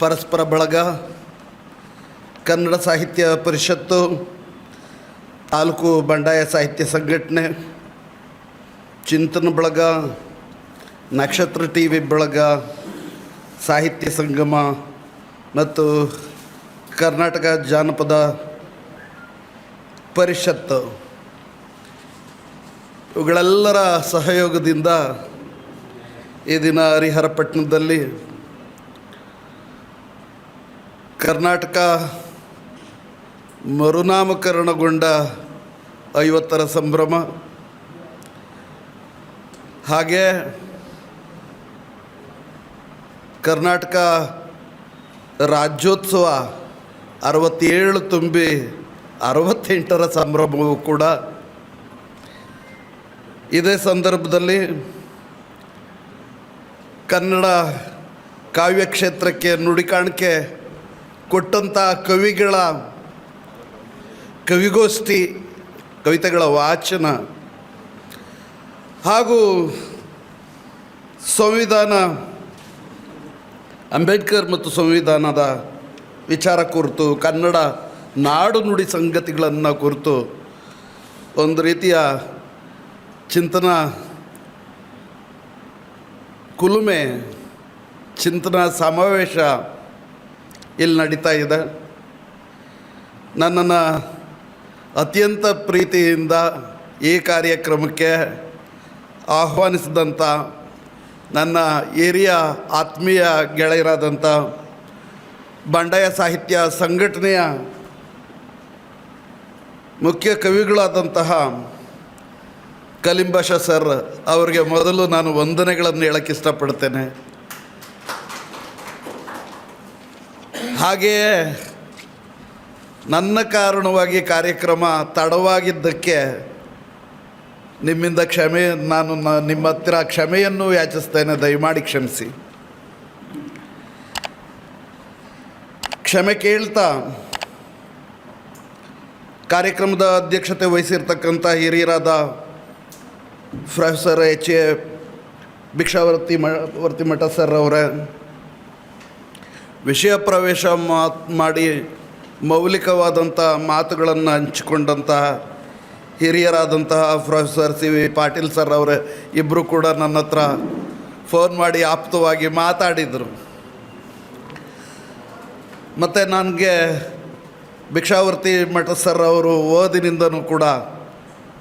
ಪರಸ್ಪರ ಬಳಗ, ಕನ್ನಡ ಸಾಹಿತ್ಯ ಪರಿಷತ್ತು, ತಾಲೂಕು ಬಂಡಾಯ ಸಾಹಿತ್ಯ ಸಂಘಟನೆ, ಚಿಂತನ ಬಳಗ, ನಕ್ಷತ್ರ ಟಿ ವಿ ಬಳಗ, ಸಾಹಿತ್ಯ ಸಂಗಮ ಮತ್ತು ಕರ್ನಾಟಕ ಜಾನಪದ ಪರಿಷತ್ತು. ಇವುಗಳೆಲ್ಲರ ಸಹಯೋಗದಿಂದ ಈ ದಿನ ಹರಿಹರಪಟ್ಟಣದಲ್ಲಿ ಕರ್ನಾಟಕ ಮರುನಾಮಕರಣಗೊಂಡ ಐವತ್ತರ ಸಂಭ್ರಮ. ಹಾಗೆ ಕರ್ನಾಟಕ ರಾಜ್ಯೋತ್ಸವ ಅರವತ್ತೇಳು ತುಂಬಿ ಅರವತ್ತೆಂಟರ ಸಂಭ್ರಮವು ಕೂಡ. ಇದೇ ಸಂದರ್ಭದಲ್ಲಿ ಕನ್ನಡ ಕಾವ್ಯಕ್ಷೇತ್ರಕ್ಕೆ ನುಡಿಕಾಣಿಕೆ ಕೊಟ್ಟಂಥ ಕವಿಗಳ ಕವಿಗೋಷ್ಠಿ, ಕವಿತೆಗಳ ವಾಚನ ಹಾಗೂ ಸಂವಿಧಾನ, ಅಂಬೇಡ್ಕರ್ ಮತ್ತು ಸಂವಿಧಾನದ ವಿಚಾರ ಕುರಿತು, ಕನ್ನಡ ನಾಡು ನುಡಿ ಸಂಗತಿಗಳನ್ನು ಕುರಿತು ಒಂದು ರೀತಿಯ ಚಿಂತನ, ಕುಲುಮೆ ಚಿಂತನ, ಸಮಾವೇಶ ಇಲ್ಲಿ ನಡೀತಾ ಇದೆ? ನನ್ನನ್ನು ಅತ್ಯಂತ ಪ್ರೀತಿಯಿಂದ ಈ ಕಾರ್ಯಕ್ರಮಕ್ಕೆ ಆಹ್ವಾನಿಸಿದಂಥ ನನ್ನ ಹಿರಿಯ ಆತ್ಮೀಯ ಗೆಳೆಯರಾದಂಥ ಬಂಡಾಯ ಸಾಹಿತ್ಯ ಸಂಘಟನೆಯ ಮುಖ್ಯ ಕವಿಗಳಾದಂತಹ ಕಲಿಂಬಶ ಸರ್ ಅವರಿಗೆ ಮೊದಲು ನಾನು ವಂದನೆಗಳನ್ನು ಹೇಳಕ್ಕೆ ಇಷ್ಟಪಡ್ತೇನೆ. ಹಾಗೆಯೇ ನನ್ನ ಕಾರಣವಾಗಿ ಕಾರ್ಯಕ್ರಮ ತಡವಾಗಿದ್ದಕ್ಕೆ ನಿಮ್ಮಿಂದ ಕ್ಷಮೆ, ನಾನು ನಿಮ್ಮ ಹತ್ತಿರ ಕ್ಷಮೆಯನ್ನು ಯಾಚಿಸ್ತೇನೆ, ದಯಮಾಡಿ ಕ್ಷಮಿಸಿ. ಕ್ಷಮೆ ಕೇಳ್ತಾ ಕಾರ್ಯಕ್ರಮದ ಅಧ್ಯಕ್ಷತೆ ವಹಿಸಿರ್ತಕ್ಕಂಥ ಹಿರಿಯರಾದ ಪ್ರೊಫೆಸರ್ ಎಚ್ ಎ ಭಿಕ್ಷಾವರ್ತಿ ಮ ವರ್ತಿ ಮಠ ಸರ್ ಅವರೇ ವಿಷಯ ಪ್ರವೇಶ ಮಾತ್ ಮಾಡಿ ಮೌಲಿಕವಾದಂಥ ಮಾತುಗಳನ್ನು ಹಂಚಿಕೊಂಡಂತಹ ಹಿರಿಯರಾದಂತಹ professor C V Patil sir ಅವರೇ ಇಬ್ಬರು ಕೂಡ ನನ್ನ ಹತ್ರ ಫೋನ್ ಮಾಡಿ ಆಪ್ತವಾಗಿ ಮಾತಾಡಿದರು. ಮತ್ತು ನನಗೆ ಭಿಕ್ಷಾವರ್ತಿ ಮಠ ಸರ್ ಅವರು ಓದಿನಿಂದನೂ ಕೂಡ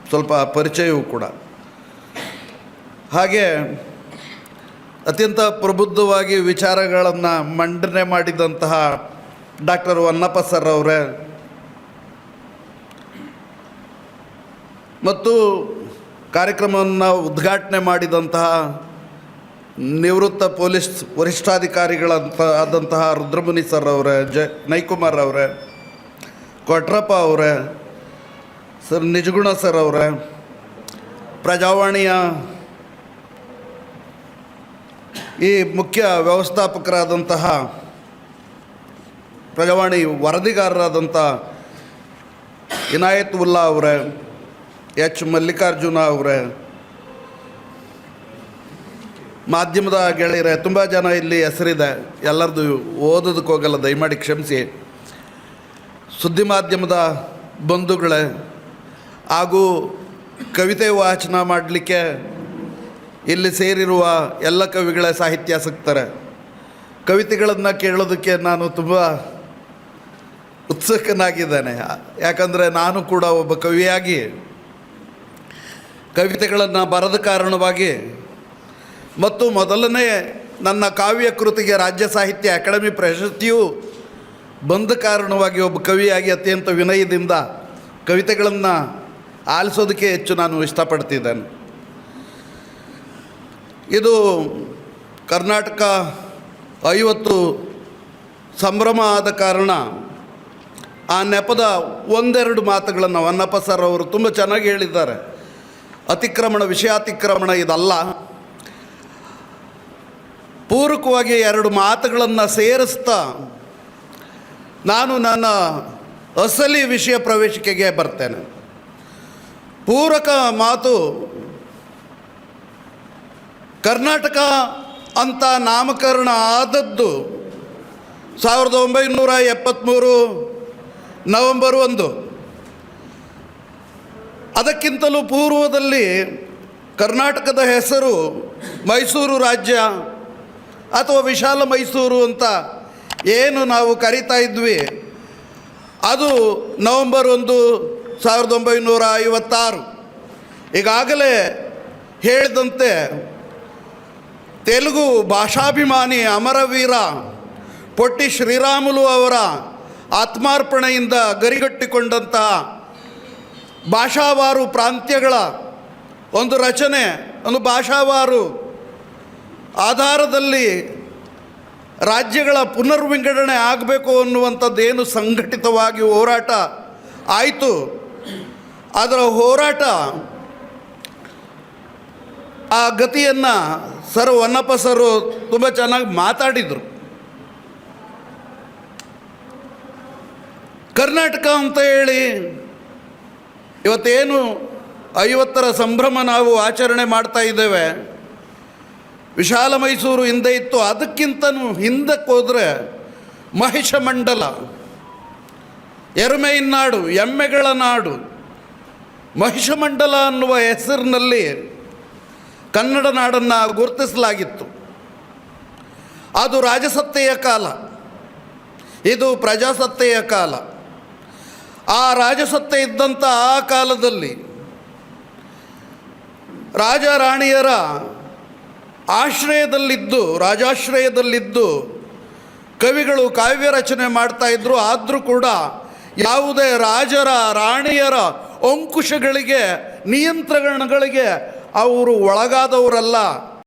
ಸ್ವಲ್ಪ ಪರಿಚಯವೂ ಕೂಡ. ಹಾಗೆ ಅತ್ಯಂತ ಪ್ರಬುದ್ಧವಾಗಿ ವಿಚಾರಗಳನ್ನು ಮಂಡನೆ ಮಾಡಿದಂತಹ ಡಾಕ್ಟರ್ ಹೊನ್ನಪ್ಪ ಸರ್ ಅವರೇ. ಮತ್ತು ಕಾರ್ಯಕ್ರಮವನ್ನು ಉದ್ಘಾಟನೆ ಮಾಡಿದಂತಹ ನಿವೃತ್ತ ಪೊಲೀಸ್ ವರಿಷ್ಠಾಧಿಕಾರಿಗಳಂತ ಆದಂತಹ ರುದ್ರಮುನಿ ಸರ್ ಅವರೇ, ಜ ನೈಕುಮಾರ್ ಅವರೇ, ಕೊಟ್ರಪ್ಪ ಅವರೇ, ಸರ್ ನಿಜಗುಣ ಸರ್ ಅವರೇ, ಪ್ರಜಾವಾಣಿಯ ಈ ಮುಖ್ಯ ವ್ಯವಸ್ಥಾಪಕರಾದಂತಹ ಪ್ರಜಾವಾಣಿ ವರದಿಗಾರರಾದಂಥ ಇನಾಯತ್ ಉಲ್ಲಾ ಅವರೇ, ಎಚ್ ಮಲ್ಲಿಕಾರ್ಜುನ ಅವರೇ, ಮಾಧ್ಯಮದ ಗೆಳೆಯರೇ, ತುಂಬ ಜನ ಇಲ್ಲಿ ಹೆಸರಿದೆ. ಎಲ್ಲರದು ಓದೋದಕ್ಕೆ ಹೋಗಲ್ಲ, ದಯಮಾಡಿ ಕ್ಷಮಿಸಿ. ಸುದ್ದಿ ಮಾಧ್ಯಮದ ಬಂಧುಗಳೇ, ಹಾಗೂ ಕವಿತೆ ವಾಚನ ಮಾಡಲಿಕ್ಕೆ ಇಲ್ಲಿ ಸೇರಿರುವ ಎಲ್ಲ ಕವಿಗಳ ಸಾಹಿತ್ಯಾಸಕ್ತರ ಕವಿತೆಗಳನ್ನು ಕೇಳೋದಕ್ಕೆ ನಾನು ತುಂಬ ಉತ್ಸುಕನಾಗಿದ್ದೇನೆ. ಯಾಕಂದರೆ ನಾನು ಕೂಡ ಒಬ್ಬ ಕವಿಯಾಗಿ ಕವಿತೆಗಳನ್ನು ಬರದ ಕಾರಣವಾಗಿ ಮತ್ತು ಮೊದಲನೇ ನನ್ನ ಕಾವ್ಯ ಕೃತಿಗೆ ರಾಜ್ಯ ಸಾಹಿತ್ಯ ಅಕಾಡೆಮಿ ಪ್ರಶಸ್ತಿಯು ಬಂದ ಕಾರಣವಾಗಿ ಒಬ್ಬ ಕವಿಯಾಗಿ ಅತ್ಯಂತ ವಿನಯದಿಂದ ಕವಿತೆಗಳನ್ನು ಆಲಿಸೋದಕ್ಕೆ ಹೆಚ್ಚು ನಾನು ಇಷ್ಟಪಡ್ತಿದ್ದೇನೆ. ಇದು ಕರ್ನಾಟಕ ಐವತ್ತು ಸಂಭ್ರಮ ಆದ ಕಾರಣ ಆ ನೆಪದ ಒಂದೆರಡು ಮಾತುಗಳನ್ನು ವನ್ನಪ್ಪ ಸರ್ ಅವರು ತುಂಬ ಚೆನ್ನಾಗಿ ಹೇಳಿದ್ದಾರೆ. ಅತಿಕ್ರಮಣ, ವಿಷಯಾತಿಕ್ರಮಣ ಇದಲ್ಲ. ಪೂರಕವಾಗಿ ಎರಡು ಮಾತುಗಳನ್ನು ಸೇರಿಸ್ತಾ ನಾನು ನನ್ನ ಅಸಲಿ ವಿಷಯ ಪ್ರವೇಶಿಕೆಗೆ ಬರ್ತೇನೆ. ಪೂರಕ ಮಾತು ಕರ್ನಾಟಕ ಅಂತ ನಾಮಕರಣ ಆದದ್ದು ಸಾವಿರದ ಒಂಬೈನೂರ ಎಪ್ಪತ್ತ್ಮೂರು ನವೆಂಬರ್ ಒಂದು. ಅದಕ್ಕಿಂತಲೂ ಪೂರ್ವದಲ್ಲಿ ಕರ್ನಾಟಕದ ಹೆಸರು ಮೈಸೂರು ರಾಜ್ಯ ಅಥವಾ ವಿಶಾಲ ಮೈಸೂರು ಅಂತ ಏನು ನಾವು ಕರಿತಾ ಇದ್ವಿ, ಅದು ನವೆಂಬರ್ ಒಂದು ಸಾವಿರದ ಒಂಬೈನೂರ ಐವತ್ತಾರು. ಈಗಾಗಲೇ ಹೇಳಿದಂತೆ ತೆಲುಗು ಭಾಷಾಭಿಮಾನಿ ಅಮರವೀರ, ಪೊಟ್ಟಿ ಶ್ರೀರಾಮುಲು ಅವರ ಆತ್ಮಾರ್ಪಣೆಯಿಂದ ಗರಿಗಟ್ಟಿಕೊಂಡಂತಹ ಭಾಷಾವಾರು ಪ್ರಾಂತ್ಯಗಳ ಒಂದು ರಚನೆ, ಒಂದು ಭಾಷಾವಾರು ಆಧಾರದಲ್ಲಿ ರಾಜ್ಯಗಳ ಪುನರ್ವಿಂಗಡಣೆ ಆಗಬೇಕು ಅನ್ನುವಂಥದ್ದೇನು ಸಂಘಟಿತವಾಗಿ ಹೋರಾಟ ಆಯಿತು. ಅದರ ಹೋರಾಟ ಆ ಗತಿಯನ್ನು ಸರ್ ಹೊನ್ನಪ್ಪ ಸರು ತುಂಬ ಚೆನ್ನಾಗಿ ಮಾತಾಡಿದರು. ಕರ್ನಾಟಕ ಅಂತ ಹೇಳಿ ಇವತ್ತೇನು ಐವತ್ತರ ಸಂಭ್ರಮ ನಾವು ಆಚರಣೆ ಮಾಡ್ತಾ ಇದ್ದೇವೆ. ವಿಶಾಲ ಮೈಸೂರು ಹಿಂದೆ ಇತ್ತು, ಅದಕ್ಕಿಂತನೂ ಹಿಂದಕ್ಕೆ ಹೋದರೆ ಮಹಿಷ ಮಂಡಲ, ಎರುಮೆಯ ನಾಡು, ಎಮ್ಮೆಗಳ ನಾಡು ಮಹಿಷಮಂಡಲ ಅನ್ನುವ ಹೆಸರಿನಲ್ಲಿ ಕನ್ನಡ ನಾಡನ್ನು ಗುರುತಿಸಲಾಗಿತ್ತು. ಅದು ರಾಜಸತ್ತೆಯ ಕಾಲ. ಇದು ಪ್ರಜಾಸತ್ತೆಯ ಕಾಲ. ಆ ರಾಜಸತ್ತೆ ಇದ್ದಂಥ ಆ ಕಾಲದಲ್ಲಿ ರಾಜ ರಾಣಿಯರ ಆಶ್ರಯದಲ್ಲಿದ್ದು, ರಾಜಾಶ್ರಯದಲ್ಲಿದ್ದು ಕವಿಗಳು ಕಾವ್ಯ ರಚನೆ ಮಾಡ್ತಾ ಇದ್ರು. ಆದರೂ ಕೂಡ ಯಾವುದೇ ರಾಜರ, ರಾಣಿಯರ ಅಂಕುಶಗಳಿಗೆ, ನಿಯಂತ್ರಣಗಳಿಗೆ ಅವರು ಒಳಗಾದವರಲ್ಲ.